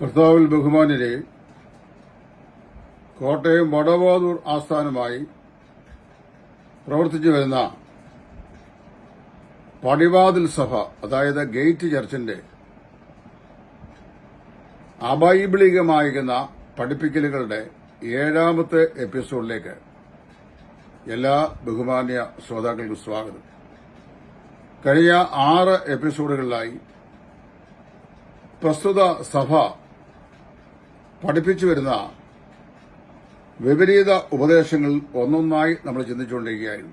കർത്താവിൽ ബഹുമാനരെ കോട്ടയം വടവാതൂർ ആസ്ഥാനമായി പ്രവർത്തിച്ചു വരുന്ന പടിവാതിൽ സഭ അതായത് ഗേറ്റ് ചർച്ചിന്റെ അബൈബിളികമായിരിക്കുന്ന പഠിപ്പിക്കലുകളുടെ ഏഴാമത്തെ എപ്പിസോഡിലേക്ക് എല്ലാ ബഹുമാന്യ ശ്രോതാക്കൾക്കും സ്വാഗതം. കഴിഞ്ഞ ആറ് എപ്പിസോഡുകളിലായി പ്രസ്തുത സഭ പഠിപ്പിച്ചു വരുന്ന വിപരീത ഉപദേശങ്ങൾ ഒന്നൊന്നായി നമ്മൾ ചിന്തിച്ചുകൊണ്ടിരിക്കുകയായിരുന്നു.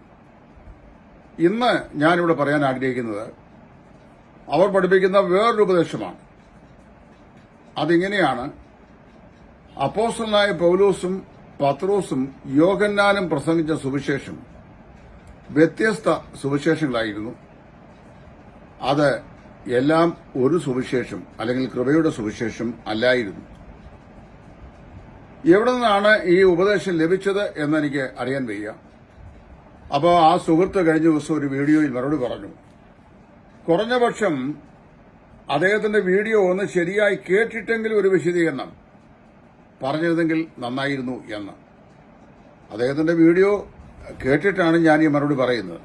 ഇന്ന് ഞാനിവിടെ പറയാൻ ആഗ്രഹിക്കുന്നത് അവർ പഠിപ്പിക്കുന്ന വേറൊരു ഉപദേശമാണ്. അതിങ്ങനെയാണ് അപ്പോസ്റ്റലായ പൌലോസും പത്രോസും യോഗന്നാനും പ്രസംഗിച്ച സുവിശേഷം വ്യത്യസ്ത സുവിശേഷങ്ങളായിരുന്നു. അത് എല്ലാം ഒരു സുവിശേഷം അല്ലെങ്കിൽ കൃപയുടെ സുവിശേഷം അല്ലായിരുന്നു. എവിടെ നിന്നാണ് ഈ ഉപദേശം ലഭിച്ചത് എന്നെനിക്ക് അറിയാൻ വയ്യ. അപ്പോൾ ആ സുഹൃത്ത് കഴിഞ്ഞ ദിവസം ഒരു വീഡിയോയിൽ മറുപടി പറഞ്ഞു. കുറഞ്ഞ പക്ഷം അദ്ദേഹത്തിന്റെ വീഡിയോ ഒന്ന് ശരിയായി കേട്ടിട്ടെങ്കിൽ ഒരു വിശദീകരണം. പറഞ്ഞിരുന്നെങ്കിൽ നന്നായിരുന്നു എന്ന്. അദ്ദേഹത്തിന്റെ വീഡിയോ കേട്ടിട്ടാണ് ഞാൻ ഈ മറുപടി പറയുന്നത്.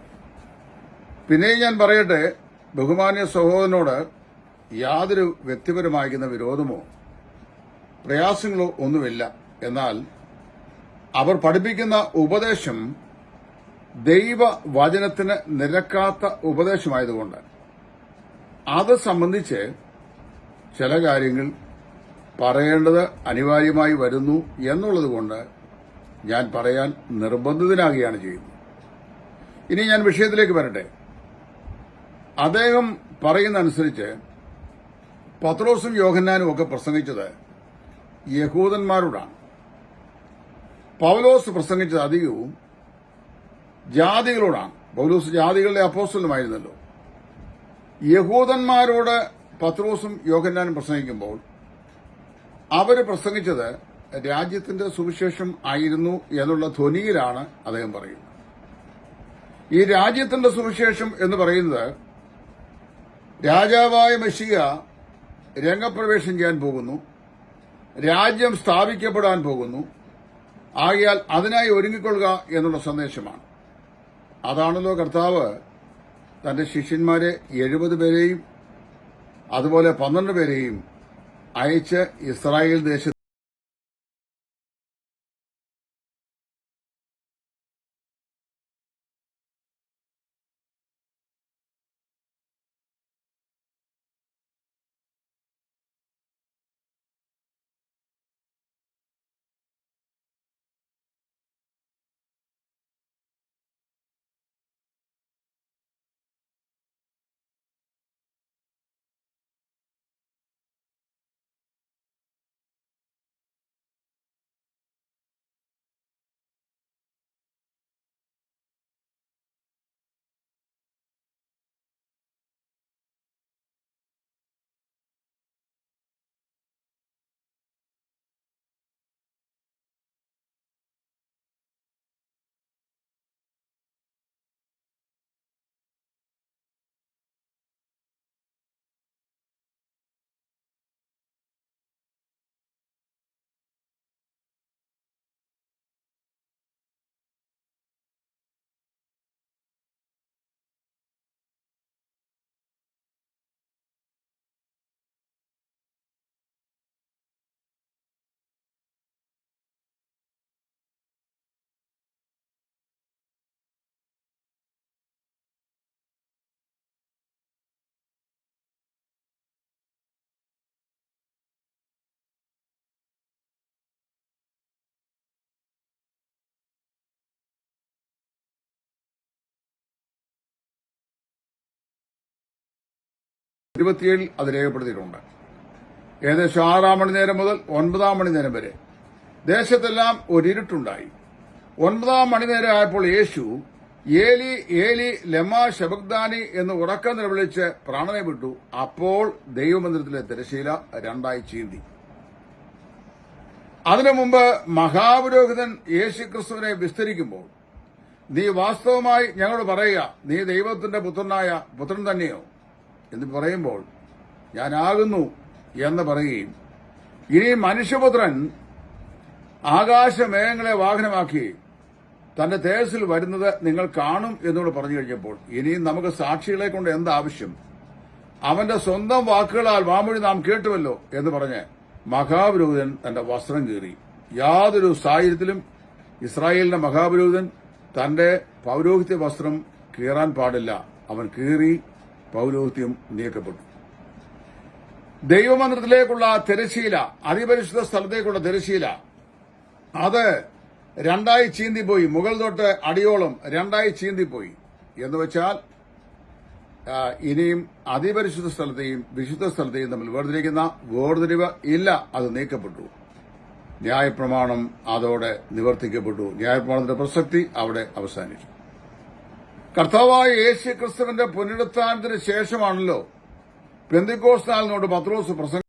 പിന്നെയും ഞാൻ പറയട്ടെ ബഹുമാന്യ സഹോദരനോട് യാതൊരു വ്യക്തിപരമായിരിക്കുന്ന വിരോധമോ പ്രയാസങ്ങളോ ഒന്നുമില്ല. എന്നാൽ അവർ പഠിപ്പിക്കുന്ന ഉപദേശം ദൈവവചനത്തിന് നിരക്കാത്ത ഉപദേശമായതുകൊണ്ട് അത് സംബന്ധിച്ച് ചില കാര്യങ്ങൾ പറയേണ്ടത് അനിവാര്യമായി വരുന്നു എന്നുള്ളതുകൊണ്ട് ഞാൻ പറയാൻ നിർബന്ധിതനാകുകയാണ് ചെയ്യുന്നത്. ഇനി ഞാൻ വിഷയത്തിലേക്ക് വരട്ടെ. അദ്ദേഹം പറയുന്ന അനുസരിച്ച് പത്രോസും യോഹന്നാനും ഒക്കെ പ്രസംഗിച്ചത് യഹൂദന്മാരോടാണ്. പൗലോസ് പ്രസംഗിച്ചത് അധികവും ജാതികളോടാണ്. പൗലോസ് ജാതികളുടെ അപ്പോസ്റ്റലുമായിരുന്നല്ലോ യഹൂദന്മാരോട് പത്രോസും യോഹന്നാനും പ്രസംഗിക്കുമ്പോൾ അവർ പ്രസംഗിച്ചത് രാജ്യത്തിന്റെ സുവിശേഷം ആയിരുന്നു എന്നുള്ള ധ്വനിയിലാണ് അദ്ദേഹം പറയുന്നത്. ഈ രാജ്യത്തിന്റെ സുവിശേഷം എന്ന് പറയുന്നത് രാജാവായ മഷിക രംഗപ്രവേശം ചെയ്യാൻ പോകുന്നു രാജ്യം സ്ഥാപിക്കപ്പെടാൻ പോകുന്നു ആകിയാൽ അതിനായി ഒരുങ്ങിക്കൊള്ളുക എന്നുള്ള സന്ദേശമാണ്. അതാണല്ലോ കർത്താവ് തന്റെ ശിഷ്യന്മാരെ എഴുപത് പേരെയും അതുപോലെ പന്ത്രണ്ട് പേരെയും അയച്ച് ഇസ്രായേൽ ദേശത്ത് ഇരുപത്തിയേഴിൽ അത് രേഖപ്പെടുത്തിയിട്ടുണ്ട്. ഏകദേശം ആറാം മണി നേരം മുതൽ ഒൻപതാം മണി നേരം വരെ ദേശത്തെല്ലാം ഒരിരുട്ടുണ്ടായി ഒൻപതാം മണി നേരം ആയപ്പോൾ യേശു ഏലി ഏലി ലമാ ശബഗ്ദാനി എന്ന് ഉറക്കം നിലവിളിച്ച് പ്രാണനെ വിട്ടു. അപ്പോൾ ദൈവമന്ദിരത്തിലെ തിരശീല രണ്ടായി ചീന്തി. അതിനു മുമ്പ് മഹാപുരോഹിതൻ യേശുക്രിസ്തുവിനെ വിസ്തരിക്കുമ്പോൾ നീ വാസ്തവമായി ഞങ്ങളോട് പറയുക നീ ദൈവത്തിന്റെ പുത്രനായ പുത്രൻ തന്നെയോ? എന്ന് പറയുമ്പോൾ ഞാനാകുന്നു എന്ന് പറയുകയും ഇനി മനുഷ്യപുത്രൻ ആകാശമേഘങ്ങളെ വാഹനമാക്കി തന്റെ തേജസ്സിൽ വരുന്നത് നിങ്ങൾ കാണും എന്നോട് പറഞ്ഞു കഴിഞ്ഞപ്പോൾ ഇനിയും നമുക്ക് സാക്ഷികളെ കൊണ്ട് എന്താവശ്യം? അവന്റെ സ്വന്തം വാക്കുകളാൽ വാമൊഴി നാം കേട്ടുവല്ലോ എന്ന് പറഞ്ഞ് മഹാപുരോഹിതൻ തന്റെ വസ്ത്രം കീറി. യാതൊരു സാഹചര്യത്തിലും ഇസ്രായേലിന്റെ മഹാപുരോഹിതൻ തന്റെ പൗരോഹിത്യ വസ്ത്രം കീറാൻ പാടില്ല. അവൻ കീറി പൗരോഹിത്യം നീക്കപ്പെട്ടു. ദൈവമന്ദിരത്തിലേക്കുള്ള തിരശീല അതിപരിശുദ്ധ സ്ഥലത്തേക്കുള്ള തിരശീല അത് രണ്ടായി ചീന്തിപ്പോയി. മുകൾ തൊട്ട് അടിയോളം രണ്ടായി ചീന്തിപ്പോയി. എന്ന് വെച്ചാൽ ഇനിയും അതിപരിശുദ്ധ സ്ഥലത്തെയും വിശുദ്ധ സ്ഥലത്തെയും തമ്മിൽ വേർതിരിക്കുന്ന വേർതിരിവ് ഇല്ല. അത് നീക്കപ്പെട്ടു. ന്യായപ്രമാണം അതോടെ നിവർത്തിക്കപ്പെട്ടു. ന്യായപ്രമാണത്തിന്റെ പ്രസക്തി അവിടെ അവസാനിച്ചു. കർത്താവായ യേശു ക്രിസ്തുവിന്റെ പുനരുത്ഥാനത്തിന് ശേഷമാണല്ലോ പെന്തിക്കോസ് നാളിനോട് പത്രോസ് പ്രസംഗം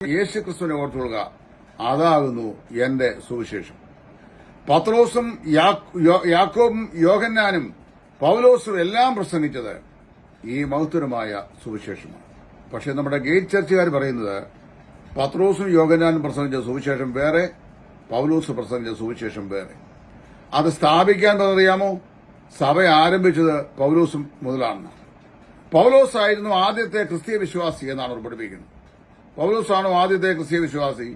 യേശു ക്രിസ്തുവിനെ ഓർത്തുകൊള്ളുക. അതാകുന്നു എന്റെ സുവിശേഷം. പത്രോസും യാക്കോബും യോഹന്നാനും പൗലോസും എല്ലാം പ്രസംഗിച്ചത് ഈ മഹത്തരമായ സുവിശേഷമാണ്. പക്ഷെ നമ്മുടെ ഗേറ്റ് ചർച്ചുകാർ പറയുന്നത് പത്രോസും യോഹന്നാനും പ്രസംഗിച്ച സുവിശേഷം വേറെ പൗലോസ് പ്രസംഗിച്ച സുവിശേഷം വേറെ. അത് സ്ഥാപിക്കാൻ അറിയാമോ സഭ ആരംഭിച്ചത് പൗലോസും മുതലാണെന്ന് പൗലോസ് ആയിരുന്നു ആദ്യത്തെ ക്രിസ്തീയ വിശ്വാസി എന്നാണ് അവർ പഠിപ്പിക്കുന്നത് പൗലോസാണോ ആദ്യത്തെ ക്രിസ്തീയ വിശ്വാസി.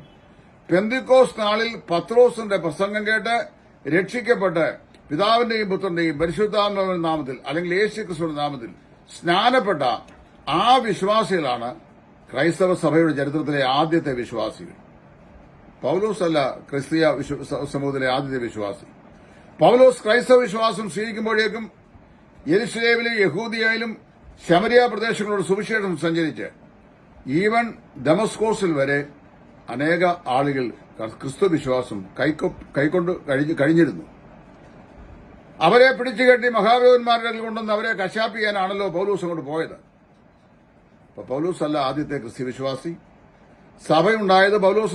പെന്തിക്കോസ് നാളിൽ പത്രോസിന്റെ പ്രസംഗം കേട്ട് രക്ഷിക്കപ്പെട്ട് പിതാവിന്റെയും പുത്രന്റെയും പരിശുദ്ധാത്മാവിന്റെ നാമത്തിൽ അല്ലെങ്കിൽ യേശു ക്രിസ്തുവിന്റെ നാമത്തിൽ സ്നാനപ്പെട്ട ആ വിശ്വാസികളാണ് ക്രൈസ്തവ സഭയുടെ ചരിത്രത്തിലെ ആദ്യത്തെ വിശ്വാസികൾ. പൗലോസ് അല്ല ക്രിസ്തീയ സമൂഹത്തിലെ ആദ്യത്തെ വിശ്വാസി. പൗലോസ് ക്രൈസ്തവ വിശ്വാസം സ്വീകരിക്കുമ്പോഴേക്കും യെരുശലേമിലും യഹൂദിയയിലും ശമരിയ പ്രദേശങ്ങളോട് സുവിശേഷം സഞ്ചരിച്ച് ഈവൻ ഡെമസ്കോസിൽ വരെ അനേക ആളുകൾ ക്രിസ്തു വിശ്വാസം കൈക്കൊണ്ട് കഴിഞ്ഞ് കഴിഞ്ഞിരുന്നു. അവരെ പിടിച്ചുകെട്ടി കെട്ടി കൊണ്ടുവന്ന് അവരെ കശാപ്പ് ചെയ്യാനാണല്ലോ പൗലൂസ് അങ്ങോട്ട് പോയത്. അപ്പൊ പൗലൂസ് അല്ല ആദ്യത്തെ ക്രിസ്ത്യ വിശ്വാസി സഭയുണ്ടായത് പൗലൂസ്